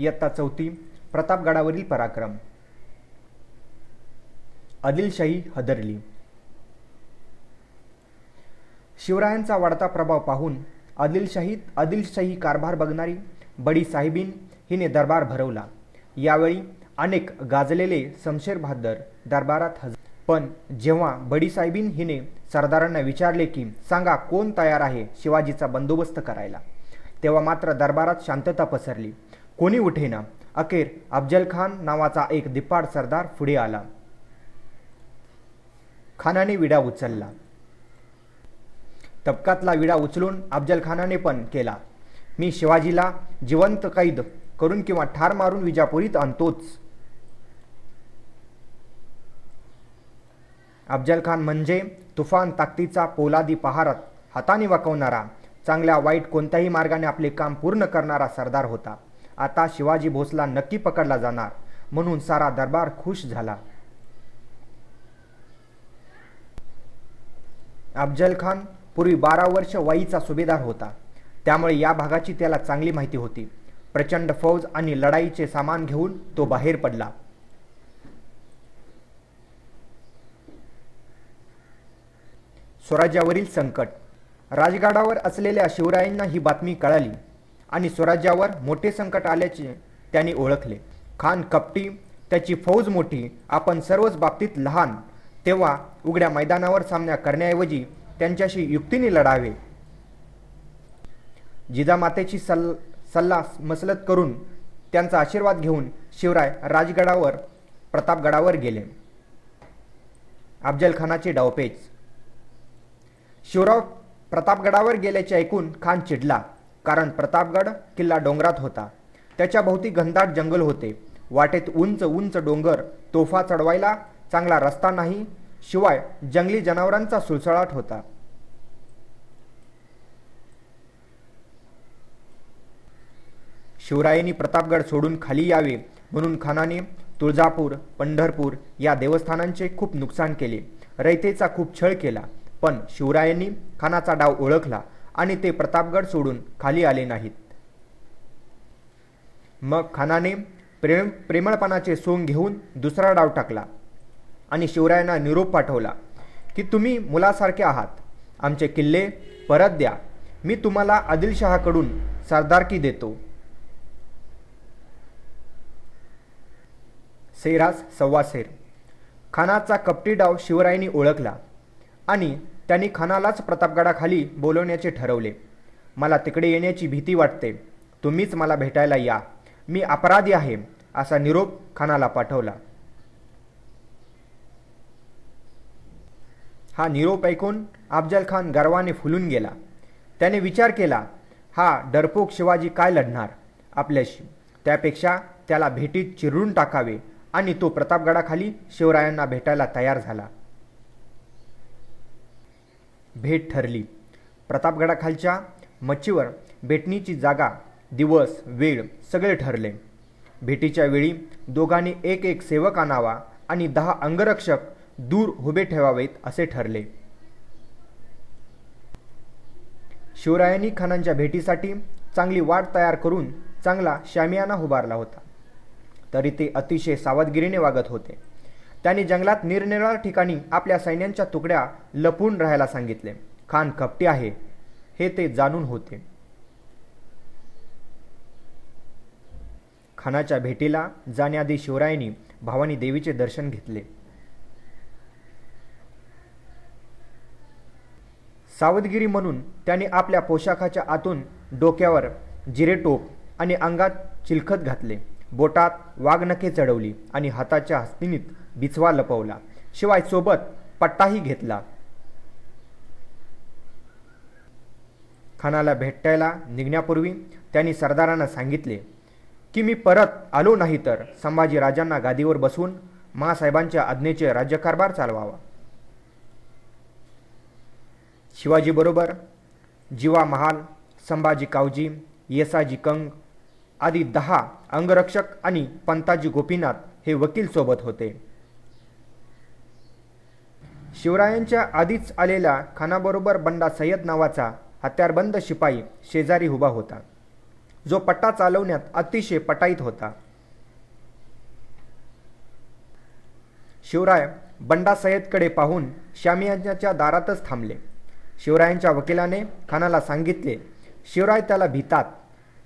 इयत्ता चौथी प्रतापगडावरील पराक्रम. आदिलशाही हदरली. शिवरायांचा वाढता प्रभाव पाहून आदिलशाही आदिलशाही कारभार बघणारी बडी साहेबीन हिने दरबार भरवला. यावेळी अनेक गाजलेले समशेर बहादर दरबारात हजर पण जेव्हा बडी साहेबीन हिने सरदारांना विचारले की सांगा कोण तयार आहे शिवाजीचा बंदोबस्त करायला? तेव्हा मात्र दरबारात शांतता पसरली. कोणी उठेना? अखेर अफजल खान नावाचा एक दिपाड सरदार पुढे आला. खानाने विडा उचलला. तबकातला विडा उचलून अफजल खानाने पण केला. मी शिवाजीला जिवंत कैद करून किंवा ठार मारून विजापुरीत आणतोच. अफजल खान म्हणजे तुफान ताकदीचा पोलादी पहारात हाताने वाकवणारा चांगल्या वाईट कोणत्याही मार्गाने आपले काम पूर्ण करणारा सरदार होता. आता शिवाजी भोसला नक्की पकडला जाणार. म्हणून सारा दरबार खुश झाला. अफजल खान पूर्वी बारा वर्ष वाईचा सुभेदार होता. त्यामुळे या भागाची त्याला चांगली माहिती होती. प्रचंड फौज आणि लढाईचे सामान घेऊन तो बाहेर पडला. स्वराज्यावरील संकट. राजगडावर असलेल्या शिवरायांना ही बातमी कळाली. आणि स्वराज्यावर मोठे संकट आल्याचे त्यांनी ओळखले. खान कपटी त्याची फौज मोठी आपण सर्वच बाबतीत लहान. तेव्हा उघड्या मैदानावर सामना करण्याऐवजी त्यांच्याशी युक्तीने लढावे. जिजामातेची सल सल्ला मसलत करून त्यांचा आशीर्वाद घेऊन शिवराय राजगडावर प्रतापगडावर गेले. अफजल खानाचे डावपेच. शिवराव प्रतापगडावर गेल्याचे ऐकून खान चिडला. कारण प्रतापगड किल्ला डोंगरात होता. त्याच्या भोवती घनदाट जंगल होते. वाटेत उंच उंच डोंगर तोफा चढवायला चांगला रस्ता नाही शिवाय जंगली जनावरांचा सुळसळाट होता. शिवरायांनी प्रतापगड सोडून खाली यावे म्हणून खानाने तुळजापूर पंढरपूर या देवस्थानांचे खूप नुकसान केले. रयतेचा खूप छळ केला पण शिवरायांनी खानाचा डाव ओळखला आणि ते प्रतापगड सोडून खाली आले नाहीत. मग खानाने प्रेम प्रेमळपणाचे सोंग घेऊन दुसरा डाव टाकला आणि शिवरायांना निरोप पाठवला की तुम्ही मुलासारखे आहात. आमचे किल्ले परत द्या. मी तुम्हाला आदिलशहाकडून सरदारकी देतो. सैरास सव्वासेर खानाचा कपटी डाव शिवरायांनी ओळखला आणि त्यांनी खानालाच प्रतापगडाखाली बोलवण्याचे ठरवले. मला तिकडे येण्याची भीती वाटते. तुम्हीच मला भेटायला या. मी अपराधी आहे असा निरोप खानाला पाठवला. हा निरोप ऐकून अफजल खान गर्वाने फुलून गेला. त्याने विचार केला हा डरपोक शिवाजी काय लढणार? आपल्याशी त्यापेक्षा त्याला भेटीत चिरडून टाकावे. आणि तो प्रतापगडाखाली शिवरायांना भेटायला तयार झाला. भेट ठरली. प्रतापगडाखालच्या मच्छीवर भेटणीची जागा दिवस वेळ सगळे ठरले. भेटीच्या वेळी दोघांनी एक एक सेवक आणावा आणि दहा अंगरक्षक दूर उभे ठेवावेत असे ठरले. शिवरायांनी खानांच्या भेटीसाठी चांगली वाट तयार करून चांगला शामियाना उभारला होता. तरी ते अतिशय सावधगिरीने वागत होते. त्यांनी जंगलात निरनिराळ ठिकाणी आपल्या सैन्यांच्या तुकड्या लपून राहायला सांगितले. खान कपटी आहे हे ते जाणून होते. खानाच्या भेटीला जाण्याआधी शिवरायांनी भवानी देवीचे दर्शन घेतले. सावधगिरी म्हणून त्यांनी आपल्या पोशाखाच्या आतून डोक्यावर जिरेटोप आणि अंगात चिलखत घातले. बोटात वाघनखे चढवली आणि हाताच्या हस्तिनीत बिचवा लपवला. शिवाय सोबत पट्टाही घेतला. खानाला भेटायला निघण्यापूर्वी त्यांनी सरदारांना सांगितले की मी परत आलो नाही तर संभाजी राजांना गादीवर बसवून महासाहेबांच्या आज्ञेचे राज्यकारभार चालवावा. शिवाजीबरोबर जीवा महाल संभाजी कावजी येसाजी कंग आदी दहा अंगरक्षक आणि पंताजी गोपीनाथ हे वकील सोबत होते. शिवरायांच्या आधीच आलेल्या खानाबरोबर बंडा सय्यद नावाचा हत्यारबंद शिपाई शेजारी उभा होता. जो पट्टा चालवण्यात अतिशय पटाईत होता. शिवराय बंडा सय्यदकडे पाहून श्यामियांच्या दारातच थांबले. शिवरायांच्या वकिलाने खानाला सांगितले शिवराय त्याला भितात.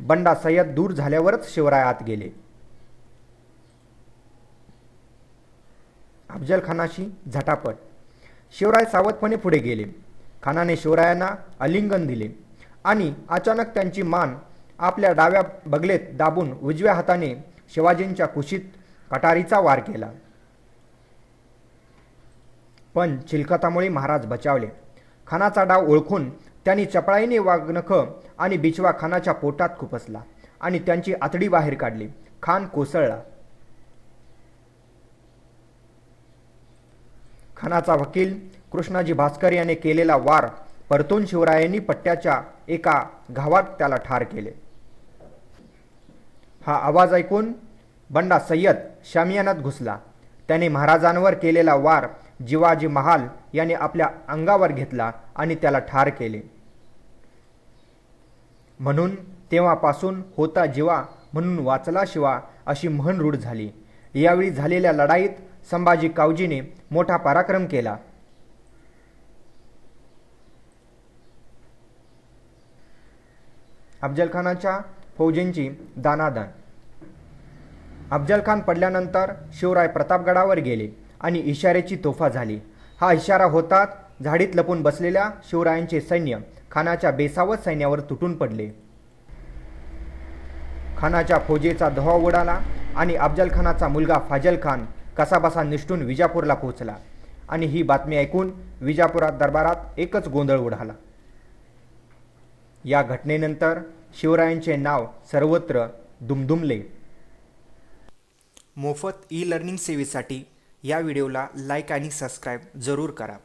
बंडा सय्यद दूर झाल्यावरच शिवराय आत गेले. अफजल खानाशी झटापट. शिवराय सावधपणे पुढे गेले. खानाने शिवरायांना अलिंगन दिले आणि अचानक त्यांची मान आपल्या डाव्या बगलेत दाबून उजव्या हाताने शिवाजींच्या कुशीत कटारीचा वार केला. पण चिलखतामुळे महाराज बचावले. खानाचा डाव ओळखून त्यांनी चपळाईने वाघनख आणि बिचवा खानाच्या पोटात खुपसला आणि त्यांची आतडी बाहेर काढली. खान कोसळला. खानाचा वकील कृष्णाजी भास्कर याने केलेला वार परतून शिवरायांनी पट्ट्याच्या एका घावात त्याला ठार केले. हा आवाज ऐकून बंडा सय्यद शामियानात घुसला. त्याने महाराजांवर केलेला वार जिवाजी महाल याने आपल्या अंगावर घेतला आणि त्याला ठार केले. म्हणून तेव्हापासून होता जिवा म्हणून वाचला शिवा अशी म्हण रूढ झाली. यावेळी झालेल्या लढाईत संभाजी कावजीने मोठा पराक्रम केला. अफजलखानाच्या फौजींची दानादान. अफजलखान पडल्यानंतर शिवराय प्रतापगडावर गेले आणि इशाऱ्याची तोफा झाली. हा इशारा होताच झाडीत लपून बसलेल्या शिवरायांचे सैन्य खानाच्या बेसावत सैन्यावर तुटून पडले. खानाच्या फौजेचा धवा उडाला आणि अफजल खानाचा मुलगा फाजल खान कसाबसा निष्ठून विजापूरला पोहोचला. आणि ही बातमी ऐकून विजापुरात दरबारात एकच गोंधळ उडाला. या घटनेनंतर शिवरायांचे नाव सर्वत्र दुमदुमले. मोफत ई लर्निंग सेवेसाठी या व्हिडिओला लाईक आणि सबस्क्राईब जरूर करा.